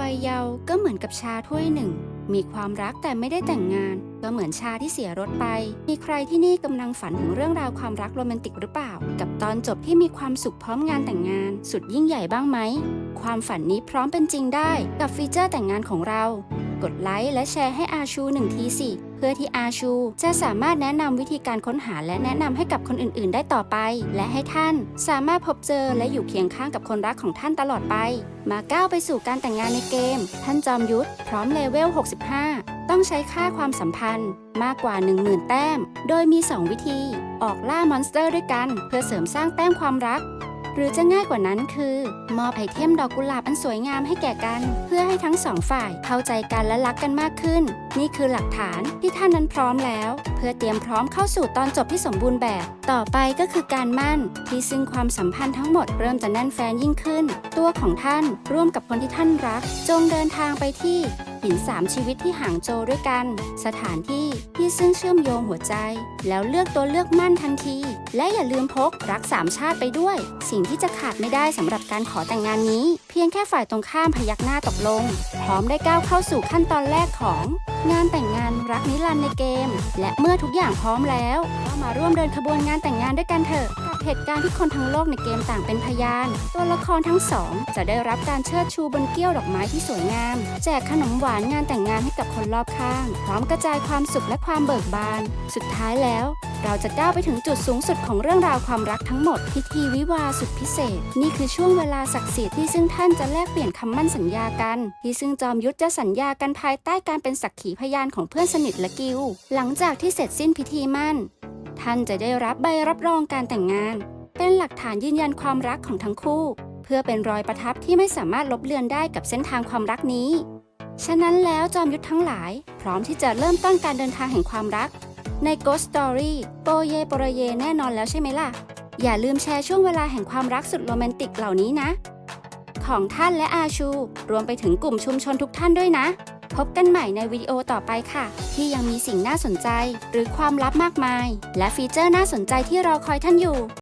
วัยเยาว์ก็เหมือนกับชาถ้วยหนึ่ง มีความรักแต่ไม่ได้แต่งงาน ก็เหมือนชาที่เสียรถไป มีใครที่นี่กำลังฝันถึงเรื่องราวความรักโรแมนติกหรือเปล่า กับตอนจบที่มีความสุขพร้อมงานแต่งงาน สุดยิ่งใหญ่บ้างไหม ความฝันนี้พร้อมเป็นจริงได้ กับฟีเจอร์แต่งงานของเรา กดไลค์และแชร์ให้อาชูหนึ่งทีสิ พื่อที่อาชู จะสามารถแนะนำวิธีการค้นหาและแนะนำให้กับคนอื่น ๆ ได้ต่อไป และให้ท่านสามารถพบเจอและอยู่เคียงข้างกับคนรักของท่านตลอดไป มาก้าวไปสู่การแต่งงานในเกม ท่านจอมยุทธพร้อมเลเวล 65 ต้องใช้ค่าความสัมพันธ์มากกว่า 10,000 แต้ม โดยมี 2 วิธี ออกล่ามอนสเตอร์ด้วยกัน เพื่อเสริมสร้างแต้มความรัก หรือจะง่ายกว่านั้นคือ มอบไอเทมดอกกุหลาบอันสวยงามให้แก่กัน เพื่อให้ทั้งสองฝ่ายเข้าใจกันและรักกันมากขึ้น นี่คือหลักฐานที่ท่านนั้นพร้อมแล้ว เพื่อเตรียมพร้อมเข้าสู่ตอนจบที่สมบูรณ์แบบ ต่อไปก็คือการมั่น ที่ซึ่งความสัมพันธ์ทั้งหมดเริ่มจะแน่นแฟนยิ่งขึ้น ตัวของท่านร่วมกับคนที่ท่านรัก จงเดินทางไปที่ หินสามชีวิตที่ห่างโจด้วยกัน สถานที่ที่ซึ่งเชื่อมโยงหัวใจ แล้วเลือกตัวเลือกมั่นทันที และอย่าลืมพกรักสามชาติไปด้วย สิ่งที่จะขาดไม่ได้สำหรับการขอแต่งงานนี้ เพียงแค่ฝ่ายตรงข้ามพยักหน้าตกลง พร้อมได้ก้าวเข้าสู่ขั้นตอนแรกของ งานแต่งงานรักนิรันดร์ในเกม และเมื่อทุกอย่างพร้อมแล้วก็มาร่วมเดินขบวนงานแต่งงานด้วยกันเถอะเหตุการณ์ที่คนทั้งโลกในเกมต่างเป็นพยาน ตัวละครทั้งสองจะได้รับการเชิดชูบนเกี้ยวดอกไม้ที่สวยงาม แจกขนมหวานงานแต่งงานให้กับคนรอบข้าง พร้อมกระจายความสุขและความเบิกบาน สุดท้ายแล้ว เราจะก้าวไปถึงจุดสูงสุดของเรื่องราวความรักทั้งหมด พิธีวิวาสุดพิเศษ นี่คือช่วงเวลาศักดิ์สิทธิ์ที่ซึ่งท่านจะแลกเปลี่ยนคำมั่นสัญญากัน ที่ซึ่งจอมยุทธจะสัญญากันภายใต้การเป็นสักขีพยานของเพื่อนสนิทและกิลหลังจากที่เสร็จสิ้นพิธีมั่น ท่านจะได้รับใบรับรองการแต่งงาน เป็นหลักฐานยืนยันความรักของทั้งคู่ เพื่อเป็นรอยประทับที่ไม่สามารถลบเลือนได้กับเส้นทางความรักนี้ ฉะนั้นแล้วจอมยุทธทั้งหลาย พร้อมที่จะเริ่มต้นการเดินทางแห่งความรัก ใน Ghost Story โปเยโปรเยแน่นอนแล้วใช่ไหมล่ะ อย่าลืมแชร์ช่วงเวลาแห่งความรักสุดโรแมนติกเหล่านี้นะ ของท่านและอาชู รวมไปถึงกลุ่มชุมชนทุกท่านด้วยนะ พบกันใหม่ในวิดีโอต่อไปค่ะ ที่ยังมีสิ่งน่าสนใจ หรือความลับมากมาย และฟีเจอร์น่าสนใจที่รอคอยท่านอยู่